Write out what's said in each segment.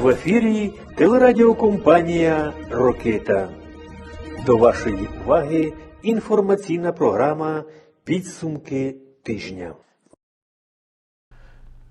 В ефірі телерадіокомпанія Рокита. До вашої уваги інформаційна програма Підсумки тижня.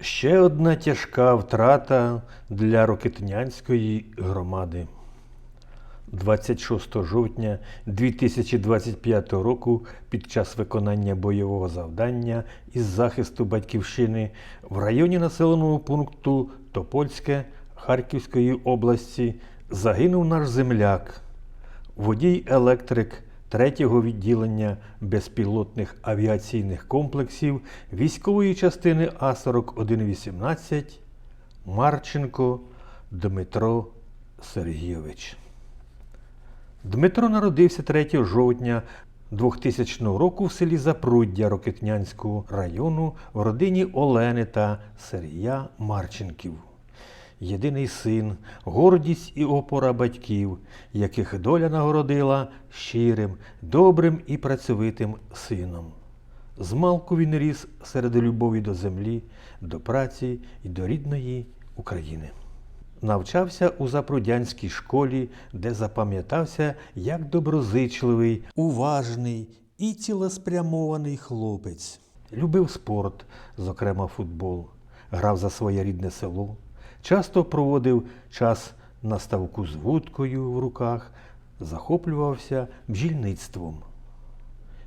Ще одна тяжка втрата для Рокитнянської громади. 26 жовтня 2025 року під час виконання бойового завдання із захисту батьківщини в районі населеного пункту Топольське Харківської області загинув наш земляк, водій електрик 3-го відділення безпілотних авіаційних комплексів військової частини А4118 Марченко Дмитро Сергійович. Дмитро народився 3 жовтня 2000 року в селі Запруддя Рокитнянського району в родині Олени та Сергія Марченків. Єдиний син, гордість і опора батьків, яких доля нагородила щирим, добрим і працьовитим сином. Змалку він ріс серед любові до землі, до праці і до рідної України. Навчався у запрудянській школі, де запам'ятався як доброзичливий, уважний і цілеспрямований хлопець. Любив спорт, зокрема футбол, грав за своє рідне село, часто проводив час на ставку з вудкою в руках, захоплювався бджільництвом.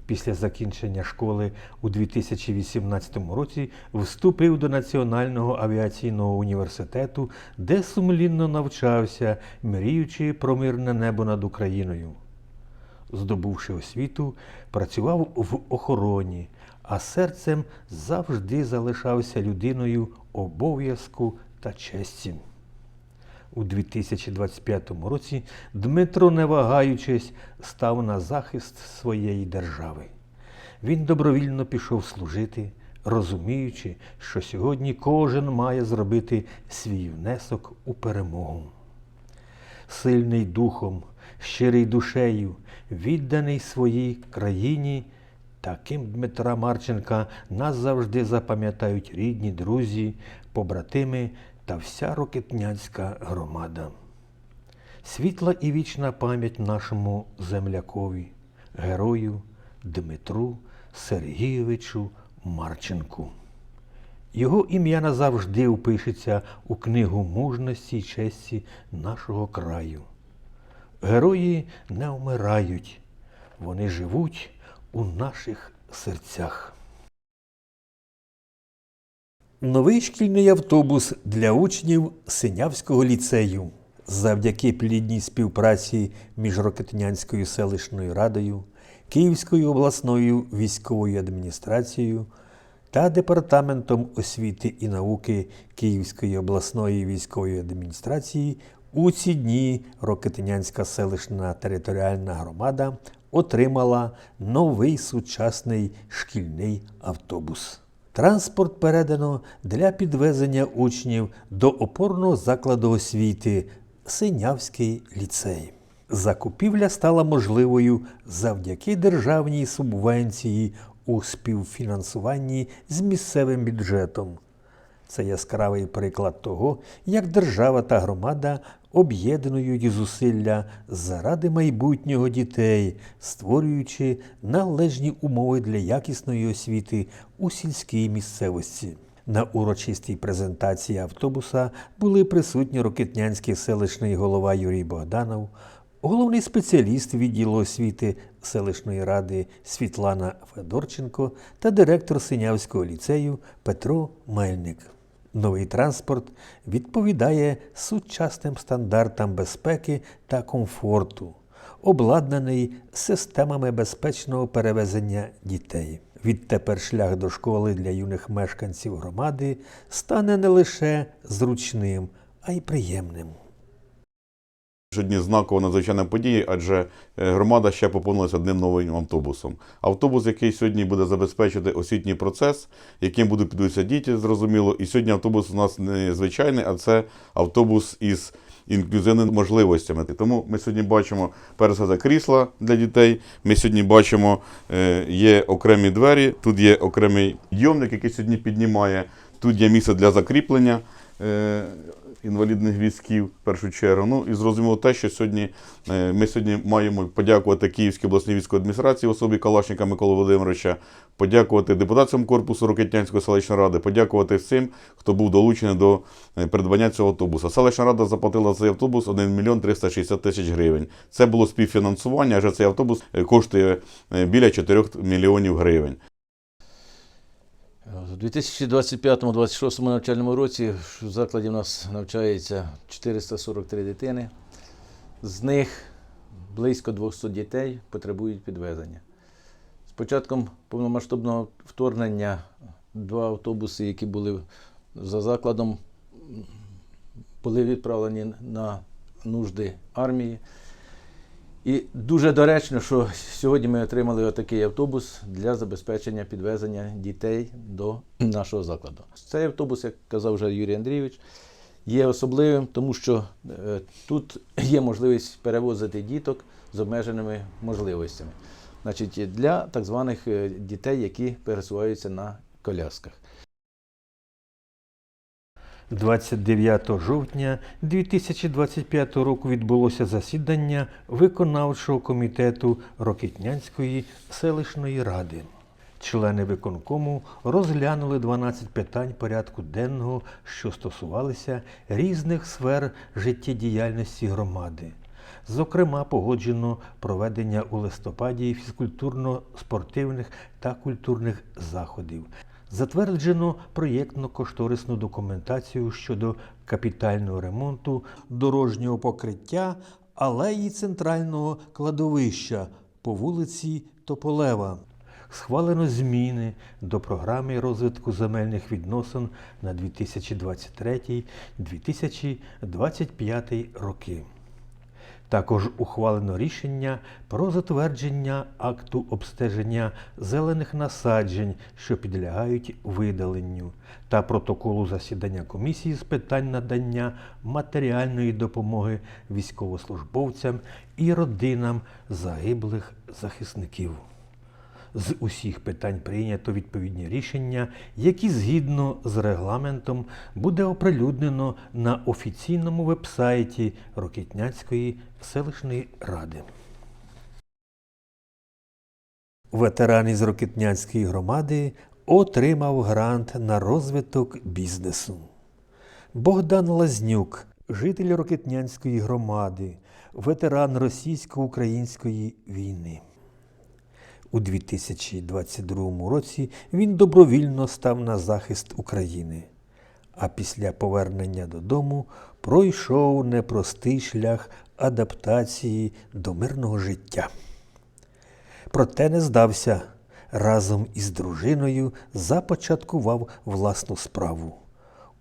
Після закінчення школи у 2018 році вступив до Національного авіаційного університету, де сумлінно навчався, мріючи про мирне небо над Україною. Здобувши освіту, працював в охороні, а серцем завжди залишався людиною обов'язку та честі. У 2025 році Дмитро, не вагаючись, став на захист своєї держави. Він добровільно пішов служити, розуміючи, що сьогодні кожен має зробити свій внесок у перемогу. Сильний духом, щирий душею, відданий своїй країні, таким Дмитра Марченка нас завжди запам'ятають рідні, друзі, побратими та вся Рокетнянська громада. Світла і вічна пам'ять нашому землякові, герою Дмитру Сергійовичу Марченку. Його ім'я назавжди впишеться у книгу мужності й честі нашого краю. Герої не вмирають, вони живуть у наших серцях. Новий шкільний автобус для учнів Синявського ліцею. Завдяки плідній співпраці між Рокетнянською селищною радою, Київською обласною військовою адміністрацією та Департаментом освіти і науки Київської обласної військової адміністрації у ці дні Рокетнянська селищна територіальна громада отримала новий сучасний шкільний автобус. Транспорт передано для підвезення учнів до опорного закладу освіти Синявський ліцей. Закупівля стала можливою завдяки державній субвенції у співфінансуванні з місцевим бюджетом. Це яскравий приклад того, як держава та громада об'єднують зусилля заради майбутнього дітей, створюючи належні умови для якісної освіти у сільській місцевості. На урочистій презентації автобуса були присутні Рокетнянський селищний голова Юрій Богданов, головний спеціаліст відділу освіти селищної ради Світлана Федорченко та директор Синявського ліцею Петро Мельник. Новий транспорт відповідає сучасним стандартам безпеки та комфорту, обладнаний системами безпечного перевезення дітей. Відтепер шлях до школи для юних мешканців громади стане не лише зручним, а й приємним. Сьогодні знакова надзвичайна подія, адже е, громада ще поповнилася одним новим автобусом. Автобус, який сьогодні буде забезпечити освітній процес, яким будуть підвищитися діти, зрозуміло. І сьогодні автобус у нас не звичайний, а це автобус із інклюзивними можливостями. Тому ми сьогодні бачимо все крісла для дітей. Ми сьогодні бачимо, е, є окремі двері, тут є окремий йомник, який сьогодні піднімає, тут є місце для закріплення. Інвалідних візків в першу чергу. Ну і зрозуміло те, що сьогодні е, ми сьогодні маємо подякувати Київській обласній військовій адміністрації в особі Калашника Миколи Володимировича, подякувати депутатському корпусу Рокетнянської селищної ради, подякувати всім, хто був долучений до е, придбання цього автобуса. Селищна рада заплатила за цей автобус 1 мільйон 360 тисяч гривень. Це було співфінансування, адже цей автобус е, коштує біля 4 мільйонів гривень. У 2025-2026 навчальному році в закладі у нас навчається 443 дитини. З них близько 200 дітей потребують підвезення. З початком повномасштабного вторгнення два автобуси, які були за закладом, були відправлені на нужди армії. І дуже доречно, що сьогодні ми отримали отакий автобус для забезпечення підвезення дітей до нашого закладу. Цей автобус, як казав вже Юрій Андрійович, є особливим, тому що е, тут є можливість перевозити діток з обмеженими можливостями. Значить, для так званих е, дітей, які пересуваються на колясках. 29 жовтня 2025 року відбулося засідання виконавчого комітету Рокитнянської селищної ради. Члени виконкому розглянули 12 питань порядку денного, що стосувалися різних сфер життєдіяльності громади. Зокрема, погоджено проведення у листопаді фізкультурно-спортивних та культурних заходів. Затверджено проєктно-кошторисну документацію щодо капітального ремонту дорожнього покриття алеї центрального кладовища по вулиці Тополева. Схвалено зміни до програми розвитку земельних відносин на 2023-2025 роки. Також ухвалено рішення про затвердження акту обстеження зелених насаджень, що підлягають видаленню, та протоколу засідання комісії з питань надання матеріальної допомоги військовослужбовцям і родинам загиблих захисників. З усіх питань прийнято відповідні рішення, які згідно з регламентом буде оприлюднено на офіційному вебсайті Рокітняцької селищної ради. Ветеран із Рокітнянської громади отримав грант на розвиток бізнесу. Богдан Лазнюк, житель Рокитнянської громади, ветеран російсько-української війни. У 2022 році він добровільно став на захист України, а після повернення додому пройшов непростий шлях адаптації до мирного життя. Проте не здався. Разом із дружиною започаткував власну справу.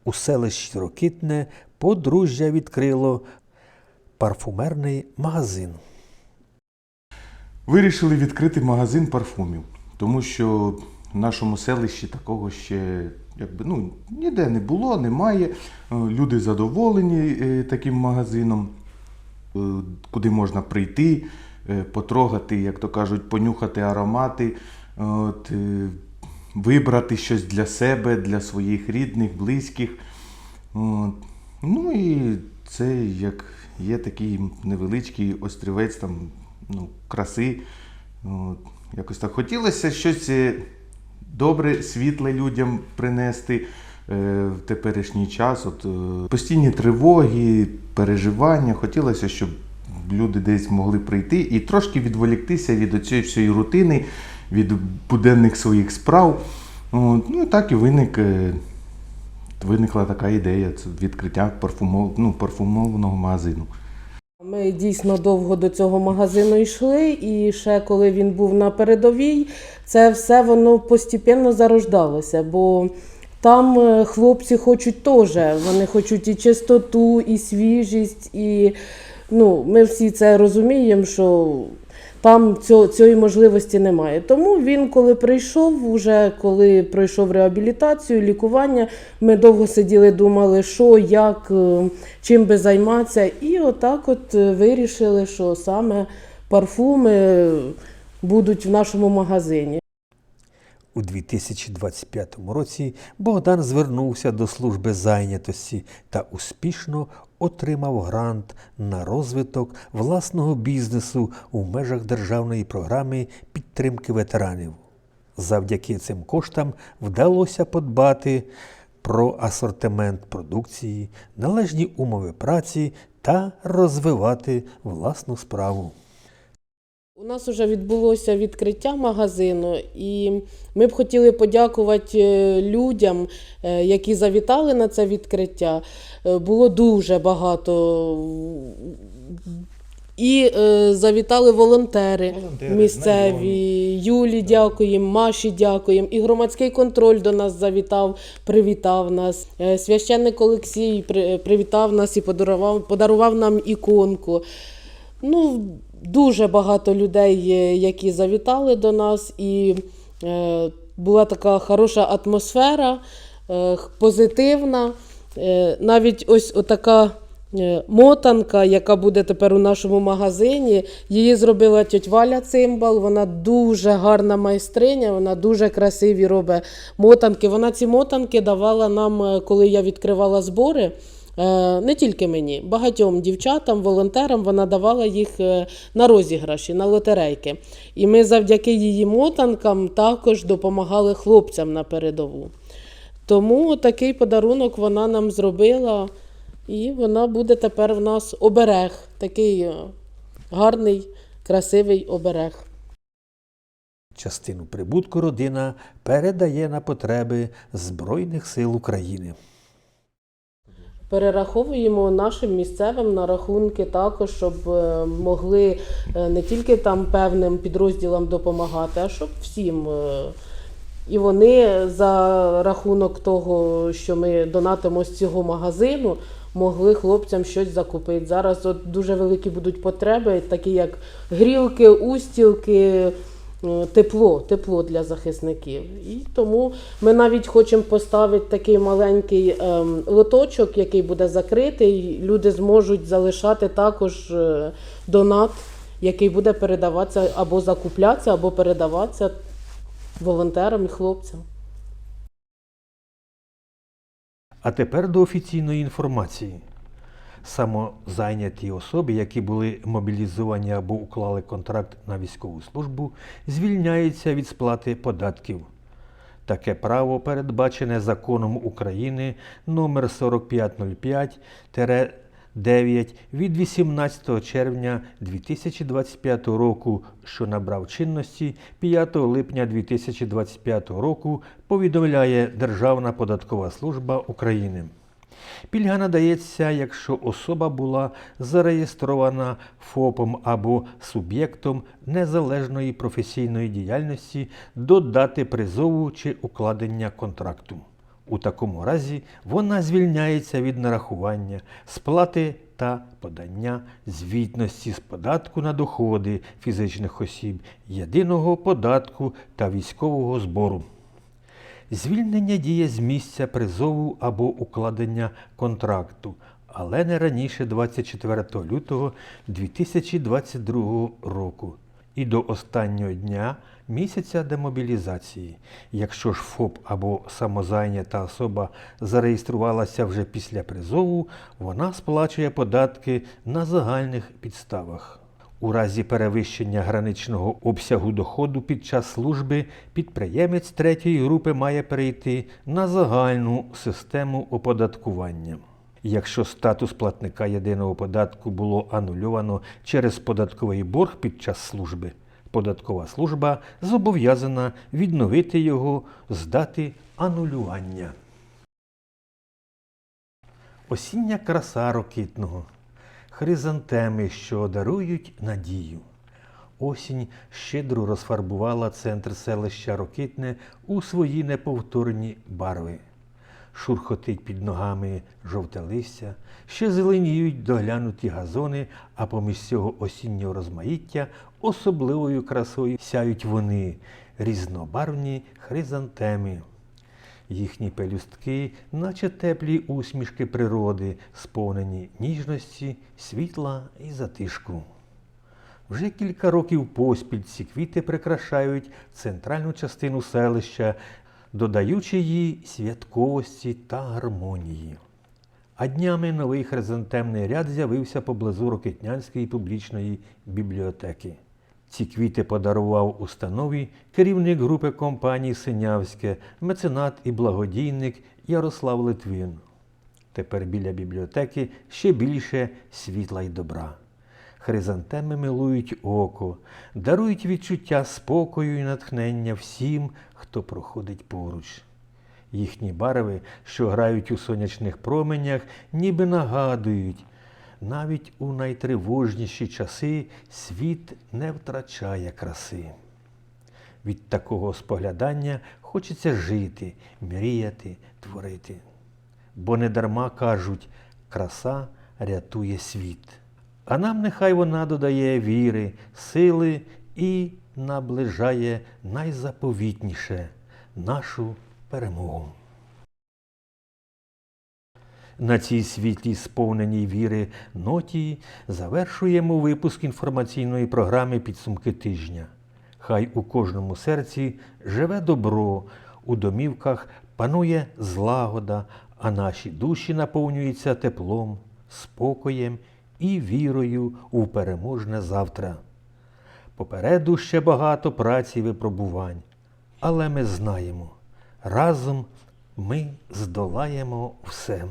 У селищі Рокитне подружжя відкрило парфумерний магазин. Вирішили відкрити магазин парфумів, тому що в нашому селищі такого ще якби, ну, ніде не було, немає. Е, Люди задоволені е, таким магазином, е, куди можна прийти, потрогати, як то кажуть, понюхати аромати, от, вибрати щось для себе, для своїх рідних, близьких. От. Ну і це як є такий невеличкий острівець там, ну, краси. От. Якось так хотілося щось е, добре, світле людям принести е, в теперішній час. От, е, постійні тривоги, переживання. Хотілося, щоб люди десь могли прийти і трошки відволіктися від цієї всієї рутини, від буденних своїх справ. От, ну так і виник. Виникла така ідея відкриття парфумов, ну, парфумованого магазину. Ми дійсно довго до цього магазину йшли, і ще коли він був на передовій, це все воно постійно зарождалося, бо там е, хлопці хочуть теж. Вони хочуть і чистоту, і свіжість, і ну, ми всі це розуміємо, що там цієї можливості немає. Тому він, коли прийшов, уже коли пройшов реабілітацію, лікування, ми довго сиділи, думали, що, як, е, чим би займатися. І отак от е, вирішили, що саме парфуми будуть в нашому магазині. У 2025 році Богдан звернувся до служби зайнятості та успішно отримав грант на розвиток власного бізнесу у межах державної програми підтримки ветеранів. Завдяки цим коштам вдалося подбати про асортимент продукції, належні умови праці та розвивати власну справу. У нас вже відбулося відкриття магазину, і ми б хотіли подякувати е, людям, е, які завітали на це відкриття. Е, Було дуже багато. І е, завітали волонтери, Волонтери, місцеві. Юлі дякуємо, Маші дякуємо. І громадський контроль до нас завітав, привітав нас. Священник Олексій при- привітав нас і подарував, подарував нам іконку. Ну, дуже багато людей, які завітали до нас, і е, була така хороша атмосфера, е, позитивна. Е, навіть ось отака е, мотанка, яка буде тепер у нашому магазині, її зробила тьоть Валя Цимбал. Вона дуже гарна майстриня, вона дуже красиві робить мотанки. Вона ці мотанки давала нам, е, коли я відкривала збори. Е, Не тільки мені, багатьом дівчатам, волонтерам вона давала їх е, на розіграші, на лотерейки. І ми завдяки її мотанкам також допомагали хлопцям на передову. Тому такий подарунок вона нам зробила, і вона буде тепер в нас оберег, такий е, гарний, красивий оберег. Частину прибутку родина передає на потреби Збройних сил України. Перераховуємо нашим місцевим на рахунки також, щоб е, могли е, не тільки там певним підрозділам допомагати, а щоб всім. е, І вони за рахунок того, що ми донатимо з цього магазину, могли хлопцям щось закупити. Зараз от дуже великі будуть потреби, такі як грілки, устілки, тепло, тепло для захисників. І тому ми навіть хочемо поставити такий маленький ем, лоточок, який буде закритий. Люди зможуть залишати також е, донат, який буде передаватися або закуплятися, або передаватися волонтерам і хлопцям. А тепер до офіційної інформації. Самозайняті особи, які були мобілізовані або уклали контракт на військову службу, звільняються від сплати податків. Таке право передбачене законом України номер 4505-9 від 18 червня 2025 року, що набрав чинності 5 липня 2025 року, повідомляє Державна податкова служба України. Пільга надається, якщо особа була зареєстрована ФОПом або суб'єктом незалежної професійної діяльності до дати призову чи укладення контракту. У такому разі вона звільняється від нарахування, сплати та подання звітності з податку на доходи фізичних осіб, єдиного податку та військового збору. Звільнення діє з місця призову або укладення контракту, але не раніше 24 лютого 2022 року і до останнього дня місяця демобілізації. Якщо ж ФОП або самозайнята особа зареєструвалася вже після призову, вона сплачує податки на загальних підставах. У разі перевищення граничного обсягу доходу під час служби підприємець третьої групи має перейти на загальну систему оподаткування. Якщо статус платника єдиного податку було анульовано через податковий борг під час служби, податкова служба зобов'язана відновити його з дати анулювання. Осіння краса рокитного хризантеми, що дарують надію. Осінь щедро розфарбувала центр селища Рокитне у свої неповторні барви. Шурхотить під ногами жовте листя, ще зеленіють доглянуті газони, а поміж цього осіннього розмаїття особливою красою сяють вони різнобарвні хризантеми. Їхні пелюстки, наче теплі усмішки природи, сповнені ніжності, світла і затишку. Вже кілька років поспіль ці квіти прикрашають центральну частину селища, додаючи їй святковості та гармонії. А днями новий хризантемний ряд з'явився поблизу Рокетнянської публічної бібліотеки. Ці квіти подарував установі керівник групи компанії Синявське, меценат і благодійник Ярослав Литвин. Тепер біля бібліотеки ще більше світла й добра. Хризантеми милують око, дарують відчуття спокою і натхнення всім, хто проходить поруч. Їхні барви, що грають у сонячних променях, ніби нагадують, навіть у найтривожніші часи світ не втрачає краси. Від такого споглядання хочеться жити, мріяти, творити. Бо недарма кажуть, краса рятує світ. А нам нехай вона додає віри, сили і наближає найзаповітніше нашу перемогу. На цій світлій сповненій віри ноті завершуємо випуск інформаційної програми Підсумки тижня. Хай у кожному серці живе добро, у домівках панує злагода, а наші душі наповнюються теплом, спокоєм і вірою у переможне завтра. Попереду ще багато праці і випробувань, але ми знаємо, разом ми здолаємо все.